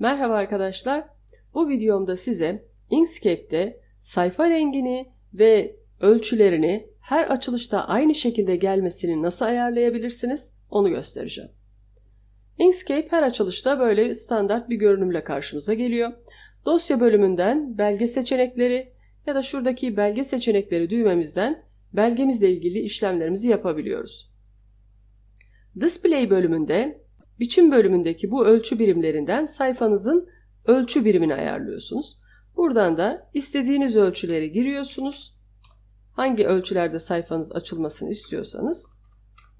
Merhaba arkadaşlar. Bu videomda size Inkscape'de sayfa rengini ve ölçülerini her açılışta aynı şekilde gelmesini nasıl ayarlayabilirsiniz onu göstereceğim. Inkscape her açılışta böyle standart bir görünümle karşımıza geliyor. Dosya bölümünden belge seçenekleri ya da şuradaki belge seçenekleri düğmemizden belgemizle ilgili işlemlerimizi yapabiliyoruz. Display bölümünde biçim bölümündeki bu ölçü birimlerinden sayfanızın ölçü birimini ayarlıyorsunuz. Buradan da istediğiniz ölçüleri giriyorsunuz. Hangi ölçülerde sayfanız açılmasını istiyorsanız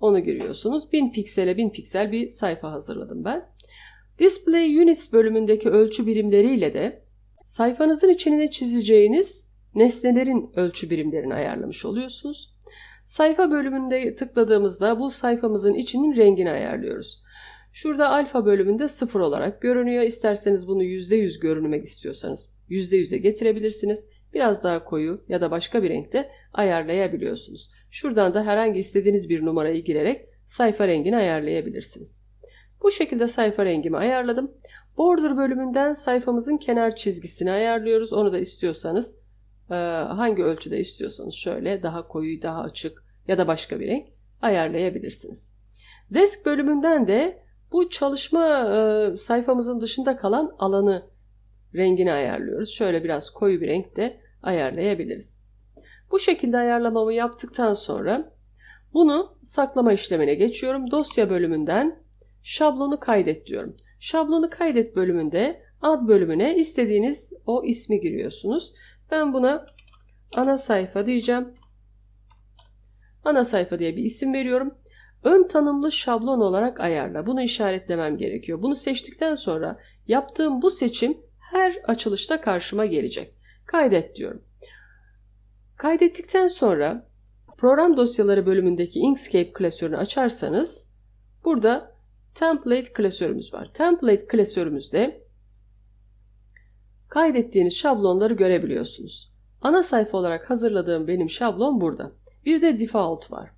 onu giriyorsunuz. 1000 piksele 1000 piksel bir sayfa hazırladım ben. Display Units bölümündeki ölçü birimleriyle de sayfanızın içine çizeceğiniz nesnelerin ölçü birimlerini ayarlamış oluyorsunuz. Sayfa bölümünde tıkladığımızda bu sayfamızın içinin rengini ayarlıyoruz. Şurada alfa bölümünde 0 olarak görünüyor. İsterseniz bunu %100 görünmek istiyorsanız %100'e getirebilirsiniz. Biraz daha koyu ya da başka bir renkte ayarlayabiliyorsunuz. Şuradan da herhangi istediğiniz bir numarayı girerek sayfa rengini ayarlayabilirsiniz. Bu şekilde sayfa rengimi ayarladım. Border bölümünden sayfamızın kenar çizgisini ayarlıyoruz. Onu da istiyorsanız hangi ölçüde istiyorsanız şöyle daha koyu, daha açık ya da başka bir renk ayarlayabilirsiniz. Desk bölümünden de bu çalışma e, sayfamızın dışında kalan alanı rengini ayarlıyoruz. Şöyle biraz koyu bir renk de ayarlayabiliriz. Bu şekilde ayarlamamı yaptıktan sonra bunu saklama işlemine geçiyorum. Dosya bölümünden şablonu kaydet diyorum. Şablonu kaydet bölümünde ad bölümüne istediğiniz o ismi giriyorsunuz. Ben buna ana sayfa diyeceğim. Ana sayfa diye bir isim veriyorum. Ön tanımlı şablon olarak ayarla. Bunu işaretlemem gerekiyor. Bunu seçtikten sonra yaptığım bu seçim her açılışta karşıma gelecek. Kaydet diyorum. Kaydettikten sonra program dosyaları bölümündeki Inkscape klasörünü açarsanız burada template klasörümüz var. Template klasörümüzde kaydettiğiniz şablonları görebiliyorsunuz. Ana sayfa olarak hazırladığım benim şablon burada. Bir de default var.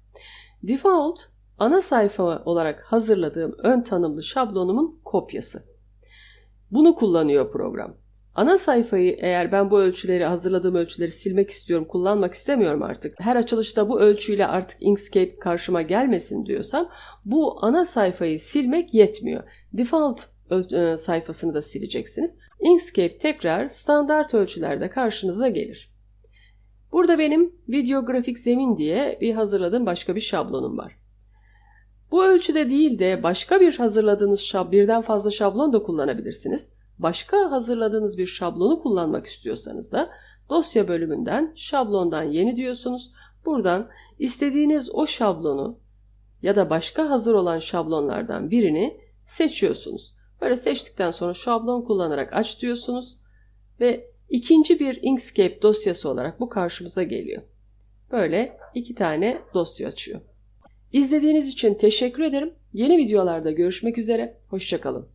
Default ana sayfa olarak hazırladığım ön tanımlı şablonumun kopyası. Bunu kullanıyor program. Ana sayfayı eğer ben bu ölçüleri hazırladığım ölçüleri silmek istiyorum, kullanmak istemiyorum artık. Her açılışta bu ölçüyle artık Inkscape karşıma gelmesin diyorsam bu ana sayfayı silmek yetmiyor. Default e, sayfasını da sileceksiniz. Inkscape tekrar standart ölçülerde karşınıza gelir. Burada benim video grafik zemin diye bir hazırladığım başka bir şablonum var. Bu ölçüde değil de başka bir hazırladığınız şab birden fazla şablon da kullanabilirsiniz. Başka hazırladığınız bir şablonu kullanmak istiyorsanız da dosya bölümünden şablondan yeni diyorsunuz. Buradan istediğiniz o şablonu ya da başka hazır olan şablonlardan birini seçiyorsunuz. Böyle seçtikten sonra şablon kullanarak aç diyorsunuz ve ikinci bir Inkscape dosyası olarak bu karşımıza geliyor. Böyle iki tane dosya açıyor. İzlediğiniz için teşekkür ederim. Yeni videolarda görüşmek üzere. Hoşçakalın.